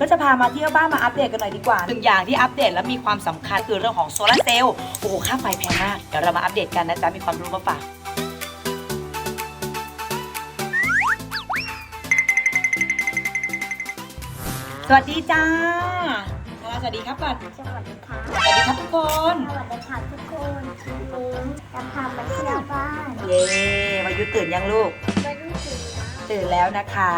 ก็จะพามาเที่ยวบ้านมาอัปเดตกันหน่อยดีกว่าหนึ่งอย่างที่อัปเดตและมีความสำคัญคือเรื่องของโซลาร์เซลล์โอ้โหค่าไฟแพงมากเดี๋ยวเรามาอัปเดตกันนะจ๊ะมีความรู้มาฝากสวัสดีจ้าสวัสดีครับก่อนสวัสดีค่ะ สวัสดีครับทุกคน สวัสดีค่ะทุกคนทีนี้จะพาไปเที่ยวบ้าน เย้วายุตื่นยังลูกไม่รู้สึกนะ ตื่นแล้วนะคะ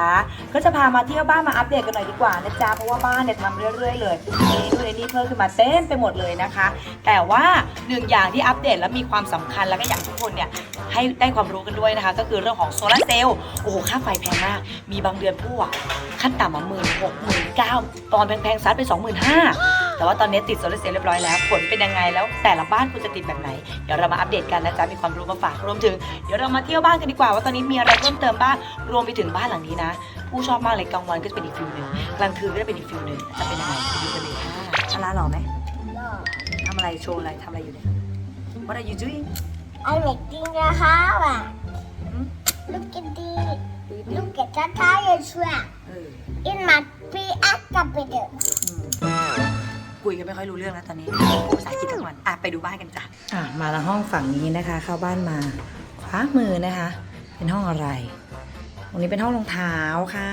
ก็จะพามาเที่ยวบ้านมาอัปเดตกันหน่อยดีกว่านะจ๊ะเพราะว่าบ้านเนี่ยทำเรื่อยๆเลยนี่นู่นนนี่เพิ่มขึ้นมาเต็มไปหมดเลยนะคะ แต่ว่าหนึ่งอย่างที่อัปเดตแล้วมีความสำคัญแล้วก็อยากทุกคนเนี่ยให้ได้ความรู้กันด้วยนะคะ ก็คือเรื่องของโซลาร์เซลล์โอ้โหค่าไฟแพงมากมีบางเดือนผู้อะขั้นต่ำอะหมื่นหกหมื่นเก้าตอนแพงๆซัดไปสองหมื่นห้า แต่ว่าตอนนี้ติดโซลาร์เซลล์เรียบร้อยแล้ว ผลเป็นยังไงแล้ว แต่ละบ้านคุณจะติดแบบไหน เดี๋ยวเรามาอัปเดตกันนะจ๊ะมีความรู้มาฝากรวมถึง เดี๋ยวเรามาเที่ยวบ้านกันดีกว่าว่าตอนนี้มีอะไรเพิ่มเติมบ้างรวมไปถึงบ้านหลังนี้นะ ผู้ชอบมากเลยกลางวันก็จะเป็นอีกฟิลหนึ่งกลางคืนก็จะเป็นอีกฟิลหนึ่งจะเป็นยังไงไปดูกันเลยค่ะอาราหล่อไหมหรอทำอะไรโชว์อะไรทำอะไรอยู่เนี่ย What are you doing ไอเด็กจริงนะคะว่ะลูกกิ คุยกันไม่ค่อยรู้เรื่องแล้วตอนนี้ภาษาอังกฤษทั้งวันอะไปดูบ้านกันจ้ะอะมาละห้องฝั่งนี้นะคะ เข้าบ้านมาขวามือนะคะ เป็นห้องอะไร ตรงนี้เป็นห้องรองเท้าค่ะ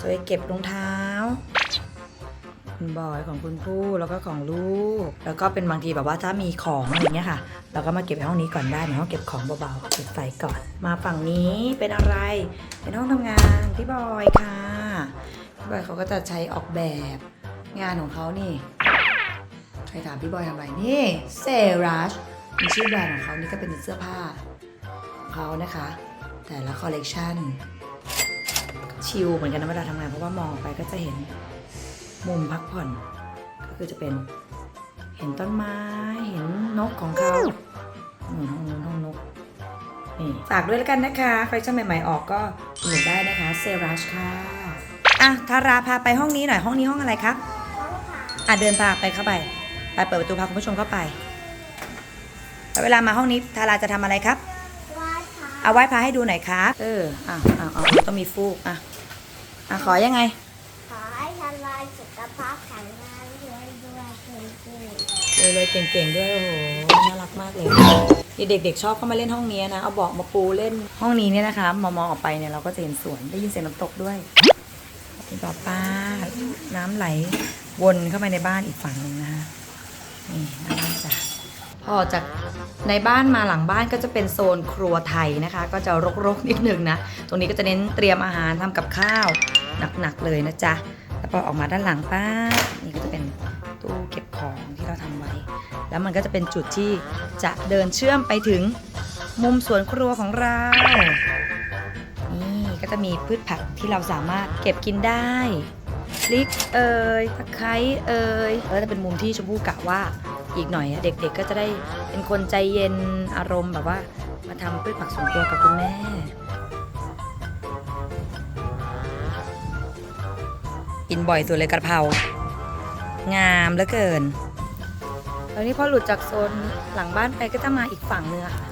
สวยเก็บรองเท้าคุณบอยของคุณผู้แล้วก็ของลูก แล้วก็เป็นบางทีแบบว่าถ้ามีของอะไรเงี้ยค่ะ เราก็มาเก็บในห้องนี้ก่อนได้ในห้องเก็บของเบาๆเก็บไฟก่อน มาฝั่งนี้เป็นอะไร เป็นห้องทำงานพี่บอยค่ะพี่บอยเขาก็จะใช้ออกแบบ งานของเขานี่ ใครถามพี่บอยทำไมนี่เซรัชมีชื่อแบรนด์ของเขานี่ก็เป็นเสื้อผ้าของเขานะคะ แต่ละคอลเลกชันชิลเหมือนกันนะเวลาทำงานเพราะว่ามองไปก็จะเห็นมุมพักผ่อน ก็คือจะเป็นเห็นต้นไม้เห็นนกของเขาหนุนห้องนู้นห้องนกนี่ฝากด้วยแล้วกันนะคะใครจะใหม่ๆออกก็หนุนได้นะคะเซรัชค่ะอะทาราพาไปห้องนี้หน่อยห้องนี้ห้องอะไรครับ อะเดินพาไปเข้าไป ไปเปิดประตูพาคุณผู้ชมเข้าไปแล้วเวลามาห้องนี้ทาราจะทำอะไรครับว่าค่ะเอาไหว้พระให้ดูหน่อยครับ เอออะอะเอาต้องมีฟูกอะอะขอยังไง ขอให้ทำลายสุขภาพแข็งแรงด้วยด้วยเก่งเลยเลยเก่งๆด้วยโอ้โห น่ารักมากเลยนี่เด็กๆชอบเข้ามาเล่นห้องนี้นะ เอาเบาะมาปูเล่นห้องนี้เนี่ยนะคะ มองมองออกไปเนี่ยเราก็จะเห็นสวน ได้ยินเสียงน้ำตกด้วยนี่ป้าป้า น้ำไหล วนเข้าไปในบ้านอีกฝั่งหนึ่งนะคะนี่หน้าบ้านจ้ะพอจากในบ้านมาหลังบ้านก็จะเป็นโซนครัวไทยนะคะ ก็จะรกๆนิดนึงนะ ตรงนี้ก็จะเน้นเตรียมอาหารทำกับข้าวหนักๆเลยนะจ๊ะแล้วพอออกมาด้านหลังป้านี่ก็จะเป็นตู้เก็บของที่เราทำไว้ แล้วมันก็จะเป็นจุดที่จะเดินเชื่อมไปถึงมุมสวนครัวของเรานี่ก็จะมีพืชผักที่เราสามารถเก็บกินได้ พริกเอ่ยตะไคร้เอ่ยแล้วจะเป็นมุมที่ชมพู่กะว่าอีกหน่อยเด็กๆก็จะได้เป็นคนใจเย็นอารมณ์แบบว่า มาทำพืชผักสวนครัวกับคุณแม่กินบ่อยสุดเลยกระเพรางามเหลือเกินแล้วนี่พอหลุดจากโซนหลังบ้านไปก็จะมาอีกฝั่งเนื้อค่ะ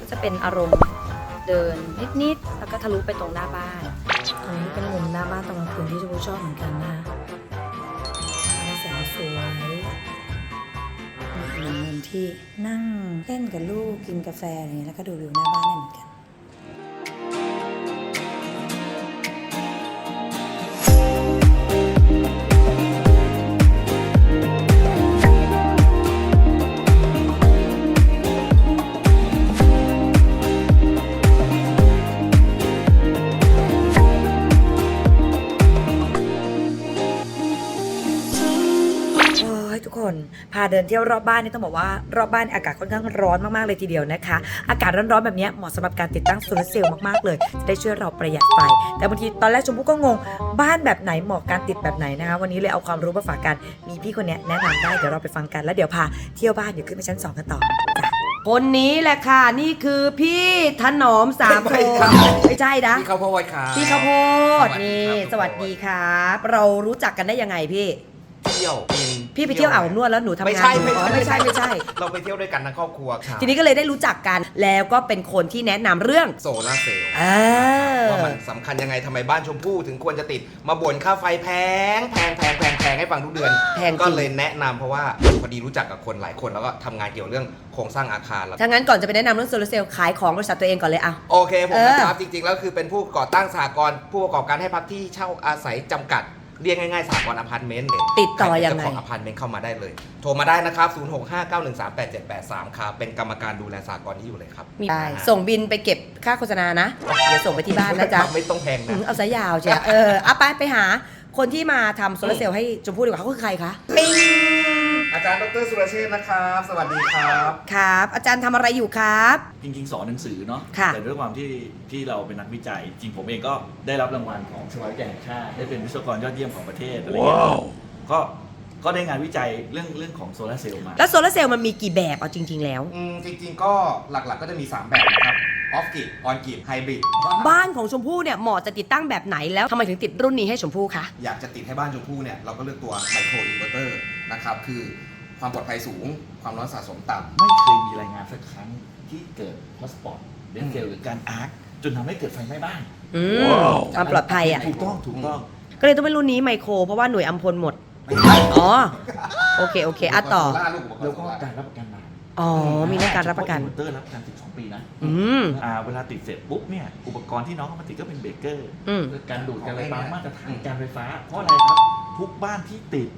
ก็จะเป็นอารมณ์เดินนิดๆ แล้วก็ทะลุไปตรงหน้าบ้าน รงนี้เป็นมุมหน้าบ้านตรงกลางคืนที่ชมพู่ชอบเหมือนกันนะแสงสวยนี่เป็นมุมที่นั่งเล่นกับลูกกินกาแฟอะไรอย่างเงี้ยแล้วก็ดูวิวหน้าบ้านได้เหมือนกัน เดินเที่ยวรอบบ้านนี่ต้องบอกว่ารอบบ้านอากาศค่อนข้างร้อนมากๆเลยทีเดียวนะคะ อากาศร้อนๆแบบนี้เหมาะสำหรับการติดตั้งโซลาร์เซลล์มากๆเลย จะได้ช่วยเราประหยัดไฟ แต่บางทีตอนแรกชมพู่ก็งง บ้านแบบไหนเหมาะการติดแบบไหนนะคะ วันนี้เลยเอาความรู้มาฝากกัน มีพี่คนเนี้ยแนะนำได้ เดี๋ยวเราไปฟังกัน แล้วเดี๋ยวพาเที่ยวบ้านเดี๋ยวขึ้นไปชั้นสองกันต่อจ้ะคนนี้แหละค่ะ นี่คือพี่ถนอมสามโทไม่ไม่ใช่นะ พี่ข้าวโพดครับพี่ข้าวโพดสวัสดีนี่ครับสวัสดีครับ เรารู้จักกันได้ยังไงพี่ เที่ยวกินพี่ไปเที่ยวอ่าวนวดแล้วหนูทำงานไม่ใช่อยู่อ๋อไม่ใช่ไม่ใช่ เราไปเที่ยวด้วยกันทั้งครอบครัวครับทีนี้ก็เลยได้รู้จักกันแล้วก็เป็นคนที่แนะนำเรื่อง โซลาร์เซลล์อ่า ว่ามันสำคัญยังไงทำไมบ้านชมพู่ถึงควรจะติด มาบ่นค่าไฟแพงแพงแพงแพงแพงให้ฟังทุกเดือน แพงจริง ก็เลยแนะนำเพราะว่าพอดีรู้จักกับคนหลายคนแล้วก็ทำงานเกี่ยวเรื่องโครงสร้างอาคารแล้ว ถ้างั้นก่อนจะไปแนะนำเรื่องโซลาร์เซลล์ขายของบริษัทตัวเองก่อนเลยอะ โอเค ผมเออนะครับจริงๆ แล้วคือเป็นผู้ก่อตั้งสหกรณ์ผู้ประกอบการให้พักที่เช่าอาศัยจำกัด เรียกง่ายๆสหกรณ์อพาร์ตเมนต์เลยติดต่อยังไง ใครเป็นเจ้าของอพาร์ตเมนต์เข้ามาได้เลย โทรมาได้นะครับ 0659138783ครับเป็นกรรมการดูแลสหกรณ์นี้อยู่เลยครับมีได้ส่งบินไปเก็บค่าโฆษณานะ เดี๋ยวส่งไปที่บ้านนะจ๊ะไม่ต้องแพงอืนะ มเอาสายยาวเชียวเออเอาไปไปหาคนที่มาทำโซลาร์เซลล์ให้ชมพู่ดีกว่าเขาคือใครคะ ปิ๊ง อาจารย์ดรสุรเชษฐ์นะครับ สวัสดีครับ ครับ อาจารย์ทำอะไรอยู่ครับ จริงๆ สอนหนังสือเนาะค่ะ แต่ด้วยความที่ที่เราเป็นนักวิจัย จริงผมเองก็ได้รับรางวัลของสภาวิจัยแห่งชาติได้เป็นวิศวกรยอดเยี่ยมของประเทศอะไรเงี้ยก็ก็ได้งานวิจัยเรื่องเรื่องของโซลาร์เซลล์มา แล้วโซลาร์เซลล์มันมีกี่แบบเอาจริง ๆ แล้ว อืมจริงๆก็หลักๆก็จะมี 3 แบบนะครับ ออฟกิดออนกิดไฮบริดบ้านของชมพู่เนี่ยเหมาะจะติดตั้งแบบไหนแล้วทำไมถึงติดรุ่นนี้ให้ชมพู่คะ อยากจะติดให้บ้านชมพู่เนี่ยเราก็เลือกตัวไมโครอินเวอร์เตอร์นะครับคือความปลอดภัยสูง ความร้อนสะสมต่ำ ไม่เคยมีรายงานสักครั้งที่เกิดฮอสปอตเดนเซลหรือการอาร์คจนทำให้เกิดไฟไหม้บ้านอืมความปลอดภัยอะ ถูกต้องถูกต้อง ก็เลยต้องเป็นรุ่นนี้ไมโคร เพราะว่าหน่วยอัมพลหมด อ๋อ โอเค โอเคอะต่อโซล่าร์ลูกอุปกรแล้วณ์โซก็ล่าร์การรับประกันนาน อ๋อ มีเรื่องการรับประกันเฉพาอิเวอร์เตอร์รับประกัน 12 ปีนะอืม อ่าเวลาติดเสร็จปุ๊บเนี่ย อุปกรณ์ที่น้องเอามาติดก็เป็นเบรกเกอร์ อืม การดูดการไฟฟ้าของง่ายๆมาตรฐาอืนมการไฟฟ้า เพราะอะไรครับ ทุกบ้านที่ติด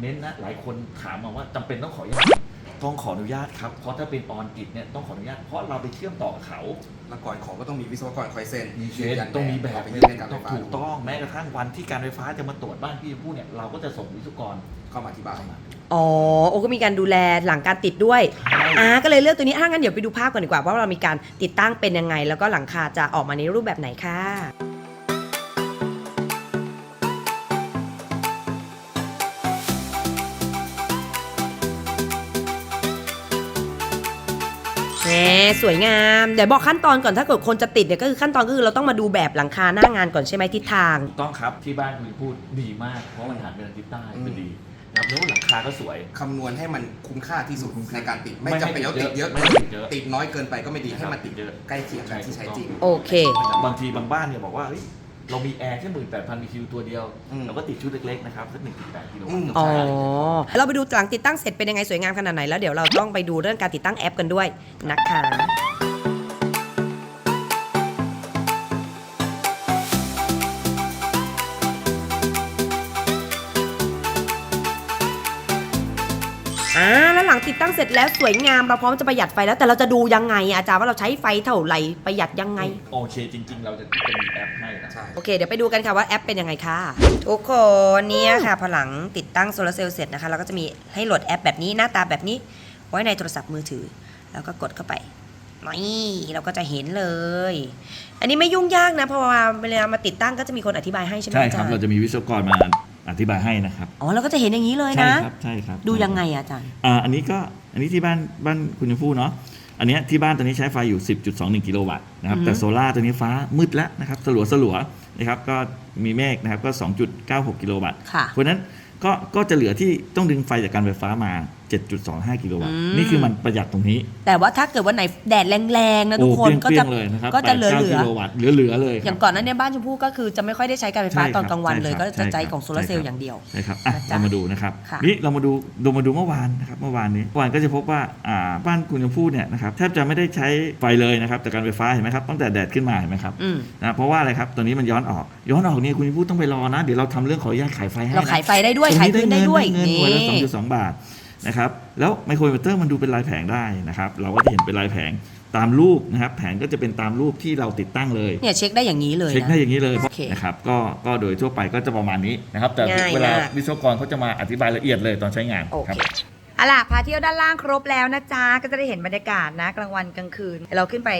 เน้นนะ หลายคนถามมาว่าจำเป็นต้องขออนุญาต ต้องขออนุญาตครับ เพราะถ้าเป็นออนกิจเนี่ยต้องขออนุญาต เพราะเราไปเชื่อมต่อกับเขา แล้วก่อนของก็ต้องมีวิศวกรคอยเซ็นมีเชยืนนยันต้องมีแบบไปยื่นให้การไฟฟ้าถูกต้องแม้กระทั่งวันที่การไฟฟ้าจะมาตรวจบ้านพี่ชมพู่เนี่ยเราก็จะส่งวิศวกรเข้ามาที่บ้านเข้ามาอ๋อ โอ้ก็มีการดูแลหลังการติดด้วยอ่าก็เลยเลือกตัวนี้ถ้างั้นเดี๋ยวไปดูภาพก่อนดีกว่าว่าเรามีการติดตั้งเป็นยังไง แล้วก็หลังคาจะออกมาในรูปแบบไหนค่ะ แหมสวยงามเดี๋ยวบอกขั้นตอนก่อนถ้าเกิดคนจะติดเนี่ยก็คือขั้นตอนก็คือเราต้องมาดูแบบหลังคาหน้างานก่อนใช่ไหมทิศทาง ถูกต้องครับที่บ้านคุณพูดดีมาก เพราะมันหันไปทางทิศใต้อืมเป็นดีนะครับแล้วหลังคาก็สวย คำนวณให้มันคุ้มค่าที่สุดคุ้มค่าในการติด ไม่ไม่จำเป็นต้องติดเยอะ ไม่เกินติดเยอะติดน้อยเกินไปก็ไม่ดีนะครับให้มันติดติดเยอะใกล้เคียงกันที่ใช้จริง โอเค บางทีบางบ้านเนี่ยบอกว่าเฮ้ย เรามีแอร์แค่หมื่นแปดพันบีคิวตัวเดียวอืม เราก็ติดชุดเล็กๆนะครับสักหนึ่งจุดแปดกิโลอืมวัตต์อ๋อ ใช่เราไปดูหลังติดตั้งเสร็จเป็นยังไงสวยงามขนาดไหนแล้วเดี๋ยวเราต้องไปดูเรื่องการติดตั้งแอปกันด้วยนะคะ ลังติดตั้งเสร็จแล้วสวยงามเราพร้อมจะประหยัดไฟแล้วแต่เราจะดูยังไงอะอาจารย์ว่าเราใช้ไฟเท่าไหร่ประหยัดยังไง โอเคจริง ๆ เราจะจะมีแอปให้นะ ใช่ โอเคเดี๋ยวไปดูกันค่ะว่าแอปเป็นยังไงค่ะ ทุกคนเนี่ยค่ะพอหลังติดตั้งโซลาร์เซลล์เสร็จนะคะเราก็จะมีให้โหลดแอปแบบนี้หน้าตาแบบนี้ ไว้ในโทรศัพท์มือถือ แล้วก็กดเข้าไปนี่เราก็จะเห็นเลย อันนี้ไม่ยุ่งยากนะเพราะว่าเวลามาติดตั้งก็จะมีคนอธิบายให้ใช่ไหมใช่อาคจารับรย์ เราจะมีวิศวกรมา อธิบายให้นะครับ อ๋อเราก็จะเห็นอย่างนี้เลยใช่นะ ครับใช่ครับดูยังไงอะอาจารย์ อ่าอันนี้ก็อันนี้ที่บ้านบ้านคุณชมพู่เนาะอันเนี้ยที่บ้านตอนนี้ใช้ไฟอยู่ 10.21 กิโลวัตต์นะครับอืมแต่โซล่าร์ตัวนี้ฟ้ามืดแล้วนะครับสลัวสลัวๆนะครับก็มีเมฆนะครับก็ 2.96 กิโลวัตต์ ค่ะ เพราะฉะนั้นก็ก็จะเหลือที่ต้องดึงไฟจากการไฟฟ้ามา 7.25 กิโลวัตต์อืมนี่คือมันประหยัดตรงนี้ แต่ว่าถ้าเกิดวันไหนแดดแรงๆนะทุกโอ้คนเปรี้ยงก็จะๆเลยนะครับก็จะเหลือ8-9เหลือกิโลวัตต์เหลือๆเลยอครัย่าบงก่อนหนั้นเนี่ยบ้านชมพู่ก็คือจะไม่ค่อยได้ใช้การไฟฟ้าใช่ครับตอนกลางวันเลยใช่ครับก็จะใช้ใช่ครับของโซลาร์เซลล์ใช่ครับอย่างเดียวใช่ครับอะนะจ๊ะเรามาดูนะครับค่ะนี่เรามาดูดูมาดูเมื่อวานนะครับเมื่อวานนี้เมื่อวานก็จะพบว่าอ่าบ้านคุณชมพู่เนี่ยนะครับแทบจะไม่ได้ใช้ไฟเลยนะครับจากการไฟฟ้าเห็นไหมครับตั้งแต่แดดขึ้นมาเห็นไหมครับอืมนะเพราะว่าอะไรครับตัวนี้มันย้อนออกย้อนออกเนี่ยคุณชมพู่ต้องไปรอนะเดี๋ยวเราทำเรื่องขออนุญาตขายไฟให้นะเราขายไฟได้ด้วยตรงขายนี้พื้นได้ด้วยเงินนี่หน่วยละสองจุดสองบาท นะครับ แล้วไมโครอินเวอร์เตอร์มันดูเป็นลายแผงได้นะครับ เราก็จะเห็นเป็นลายแผงตามรูปนะครับ แผงก็จะเป็นตามรูปที่เราติดตั้งเลย เนี่ยเช็คได้อย่างนี้เลยเช็คนะได้อย่างนี้เลยโอเคนะครับ ก็ก็โดยทั่วไปก็จะประมาณนี้นะครับ แต่ง่ายเวลามากวิศวกรเขาจะมาอธิบายละเอียดเลยตอนใช้งานโอครัเคเอาล่ะพาเที่ยวด้านล่างครบแล้วนะจ๊ะ ก็จะได้เห็นบรรยากาศนะ กลางวันกลางคืน เราขึ้นไป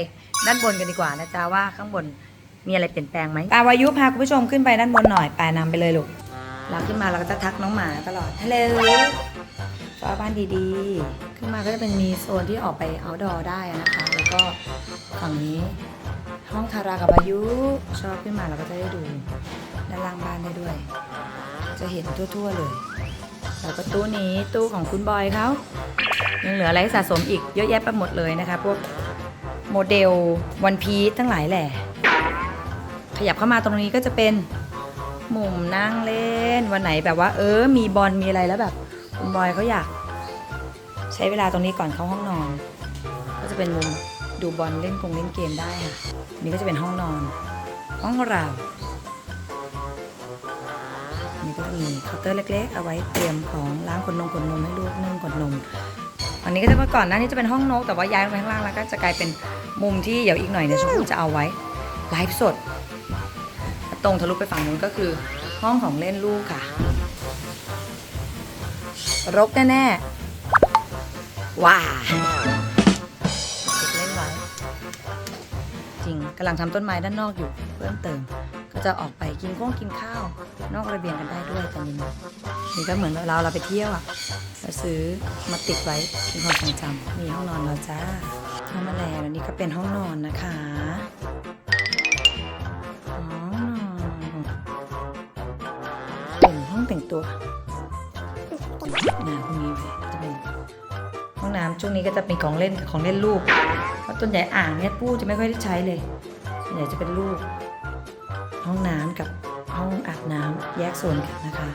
ด้านบนกันดีกว่านะจ๊ะว่าข้างบนมีอะไรเปลี่ยนแปลงไหมปาวายุพาคุณผู้ชมขึ้นไปด้านบนหน่อยไปนำไปเลยลูก เราขึ้นมาเราก็จะทักน้องหมาตลอด ฮัลโหล ฟ้าบ้านดีๆ ขึ้นมาก็จะเป็นมีโซนที่ออกไปเอาดอได้นะคะ แล้วก็ฝั่งนี้ห้องทารากับวายุชอบขึ้นมาเราก็จะได้ดูด้านล่างบ้านได้ด้วย จะเห็นทั่วๆเลยแล้วก็ตู้นี้ตู้ของคุณบอยเขายังเหลืออะไรสะสมอีกเยอะแยะไปหมดเลยนะคะ พวกโมเดลวันพีซทั้งหลายแหละขยับเข้ามาตรงนี้ก็จะเป็นมุมนั่งเล่นวันไหนแบบว่า เออ มีบอลมีอะไรแล้วแบบ คุณบอยเขาอยาก ใช้เวลาตรงนี้ก่อนเข้าห้องนอน ก็จะเป็นมุมดูบอลเล่นกงเล่นเกมได้ค่ะนี่ก็จะเป็นห้องนอน ห้องเรานี่ก็จะมีเคาน์เตอร์เล็ก ๆ เอาไว้เตรียมของล้างขนนมขนนมให้ลูกนึ่งขนนมอันนี้ก็จะเมื่อก่อนหน้านี้จะเป็นห้องนกแต่ว่าย้ายลงไปข้างล่างแล้วก็จะกลายเป็นมุมที่เดี๋ยวอีกหน่อยเนี่ยชมพู่จะเอาไว้ไลฟ์สด ตรงทะลุไปฝั่งนู้นก็คือห้องของเล่นลูกค่ะ รกแน่ๆ ว้าเด็กเล่นไว้จริงกำลังทำต้นไม้ด้านนอกอยู่เพิ่มเติม ก็จะออกไปกินข้องกินข้าว นอกระเบียงกันได้ด้วยตอนนี้นี่ก็เหมือนเราเราไปเที่ยวอะเราซื้อมาติดไว้เป็นความทรงจำมีห้องนอนเราจ้าเข้ามาแล้วอันนี้ก็เป็นห้องนอนนะคะห้องนอนเป็นห้องแต่งตัว นะพวกนี้จะเป็นห้องน้ำช่วงนี้ก็จะเป็นของเล่นกับของเล่นลูกเพราะต้นใหญ่อ่างเนี่ยปู้จะไม่ค่อยได้ใช้เลยส่วนใหญ่จะเป็นลูก ห้องน้ำกับห้องอาบน้ำแยกโซนกันนะคะ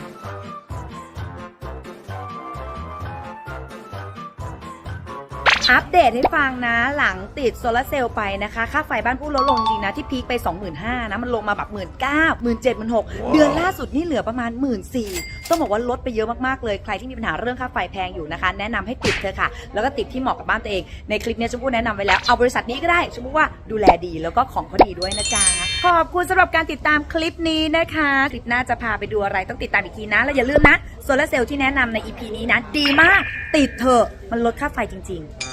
อัปเดตให้ฟังนะ หลังติดโซลาร์เซลล์ไปนะคะ ค่าไฟบ้านผู้ลดลงจริงนะ ที่พีคไป 25,000นะมันลงมาแบบ 1 9 0 0 0 17 0 0 6เดือนล่าสุดนี่เหลือประมาณ 1 4 0 0ต้องบอกว่าลดไปเยอะมากๆเลย ใครที่มีปัญหาเรื่องค่าไฟแพงอยู่นะคะ แนะนำให้ติดเธอค่ะ แล้วก็ติดที่เหมาะกับบ้านตัวเอง ในคลิปเนี้ยชมพู่แนะนำไว้แล้ว เอาบริษัทนี้ก็ได้ชมพู่ว่าดูแลดีแล้วก็ของเขาดีด้วยนะจ๊ะ ขอบคุณสำหรับการติดตามคลิปนี้นะคะ คลิปหน้าจะพาไปดูอะไรต้องติดตามอีกทีนะ แล้วอย่าลืมนะ โซลาร์เซลล์ที่แนะนำใน EP นี้นะดีมาก ติดเถอะมันลดค่าไฟจริง ๆ